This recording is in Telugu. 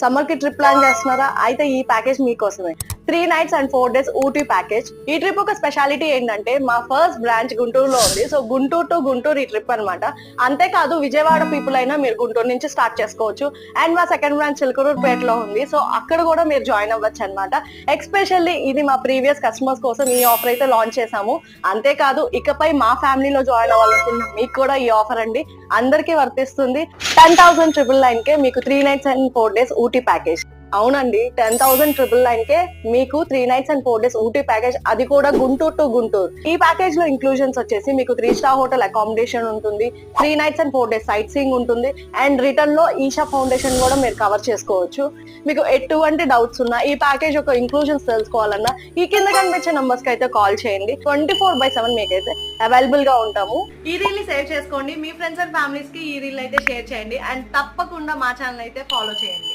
సమ్మర్కి ట్రిప్ ప్లాన్ చేస్తున్నారా? అయితే ఈ ప్యాకేజ్ మీకోసమే. Three nights and four days Ooty package ఈ ట్రిప్ ఒక స్పెషాలిటీ ఏంటంటే మా ఫస్ట్ బ్రాంచ్ గుంటూరులో ఉంది. సో గుంటూరు టు గుంటూరు ఈ ట్రిప్ అన్నమాట. అంతేకాదు విజయవాడ పీపుల్ అయినా మీరు గుంటూరు నుంచి స్టార్ట్ చేసుకోవచ్చు. అండ్ మా సెకండ్ బ్రాంచ్ చిలకరూరుపేటలో ఉంది. సో అక్కడ కూడా మీరు జాయిన్ అవ్వచ్చు అనమాట ఎక్స్పెషల్లీ ఇది మా ప్రీవియస్ కస్టమర్స్ కోసం ఈ ఆఫర్ అయితే లాంచ్ చేసాము అంతేకాదు ఇకపై మా ఫ్యామిలీలో జాయిన్ అవ్వాలనుకున్న మీకు కూడా ఈ ఆఫర్ అండి. అందరికీ వర్తిస్తుంది. Ten thousand triple nine K మీకు three nights and four days Ooty package అవునండి ten thousand triple nine K మీకు three nights and four days Ooty package అది కూడా గుంటూరు టు గుంటూరు. ఈ ప్యాకేజ్లో ఇంక్లూజన్స్ వచ్చేసి మీకు త్రీ స్టార్ హోటల్ అకామిడేషన్ ఉంటుంది three nights and four days sightseeing ఉంటుంది అండ్ రిటర్న్లో ఈషా ఫౌండేషన్ కూడా మీరు కవర్ చేసుకోవచ్చు. మీకు ఎటువంటి డౌట్స్ ఉన్నా ఈ ప్యాకేజ్ యొక్క ఇంక్లూజన్స్ తెలుసుకోవాలన్నా ఈ కింద కనిపించే నంబర్స్కి అయితే కాల్ చేయండి. ట్వంటీ ఫోర్ బై సెవెన్ మీకైతే అవైలబుల్గా ఉంటాము. ఈ రీల్ని సేవ్ చేసుకోండి. మీ ఫ్రెండ్స్ అండ్ ఫ్యామిలీస్కి ఈ రీల్ అయితే షేర్ చేయండి. అండ్ తప్పకుండా మా ఛానల్ అయితే ఫాలో చేయండి.